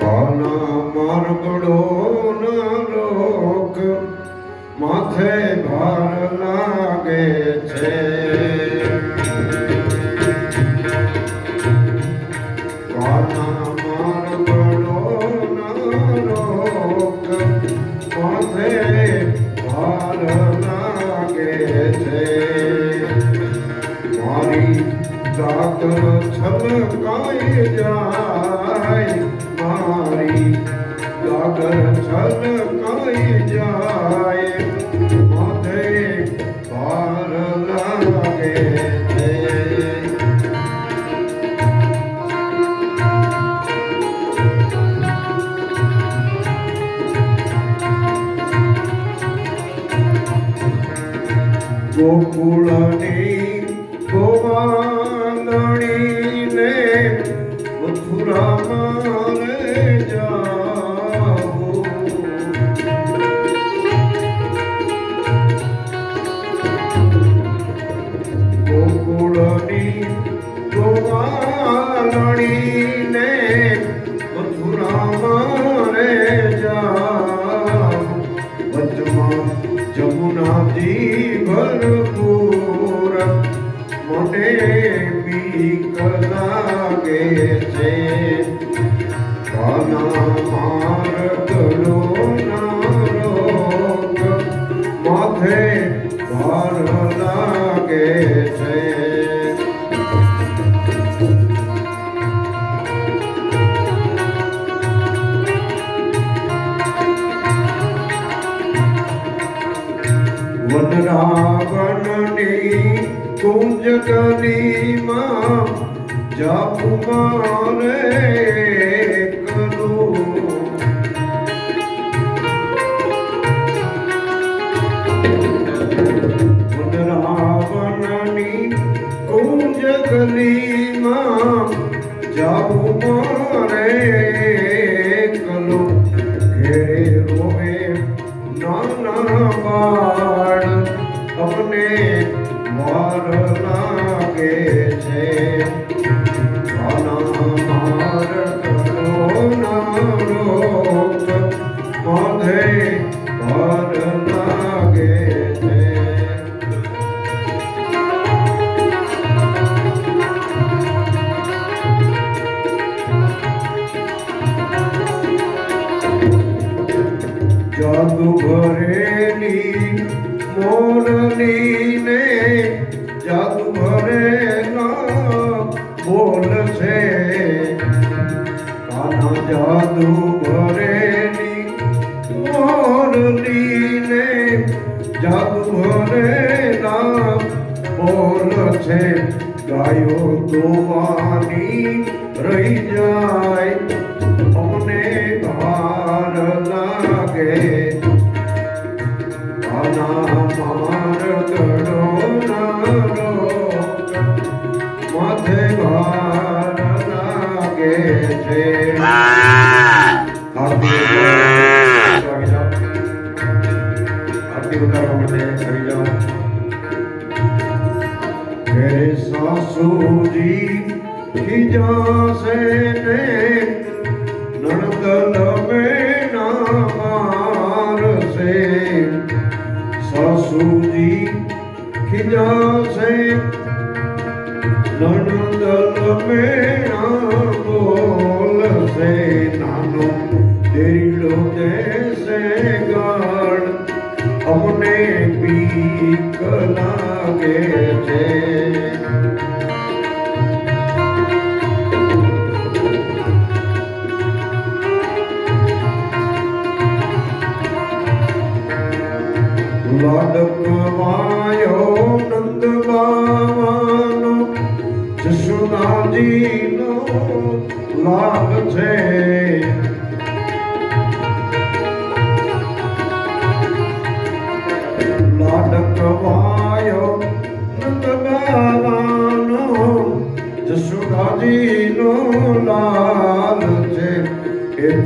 કાના માર્ગડો ના રોગ માથે ભાર લાગે છે કાના માર્ગડો ના મારી મારી દાદર છલકાઈ જાય માથે ભાર લાગે ગોકુળની ગોવાલણીને મથુરામાં બીક લાગે છે. કાના માર્ગડો ના રોગ માથે ભાર લાગે છે. વનરાવણની ਕੁੰਜ ਕਨੀਮਾ ਜਾਪੁ ਮਾਰੇ ਕਦੂ મોરલી ને જાદુ ભરેલા બોલ છે કાના જાદુ ભરેલી મોરલી ને જાદુ ભરેલા બોલ છે ગાયો દોવાની રહી જાય. આરતી ઉતારવા માટે આવી જાઓ ઘરે સાસુજી ખીજાશે ને નણદલ મેના મારશે સાસુજી ખીજાશે નણદલ મેના બોલશે નાનો દેડો દેશે ગાળ. અમને બીક લાગે છે. લાડકવાયો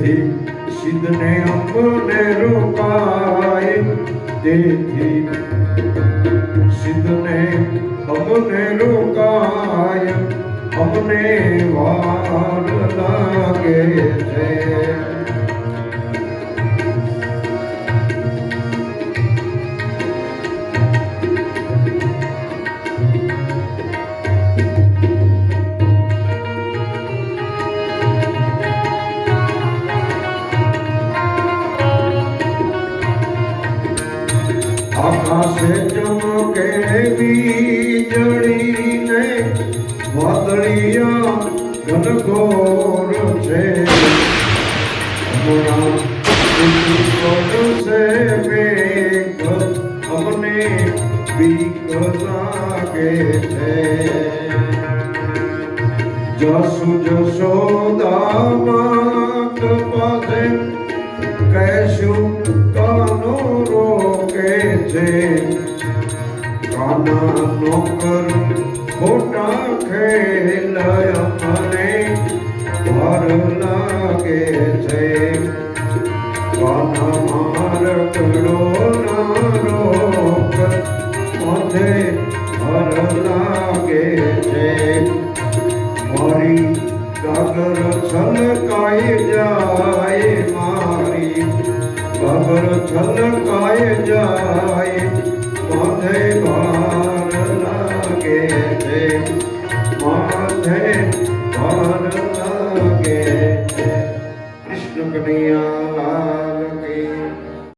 એથી સિદ્ધને અંબને રોપાય. તેથી સિદ્ધને અંબને રોકાય આકાશે ચમકે વીજળીને વાદળિયા ઘનઘોર છે હમણાં પડશે મેઘ અમને બીક લાગે છે જસુ જશોદામાં છે. કાના નોકર ખોટા ખેલ અને ભાર લાગે છે. કાના માર કડો ના રોક માથે ભાર લાગે છે. મારી ડાગર છલકાઈ જાય મારી ગાગર છલકાઈ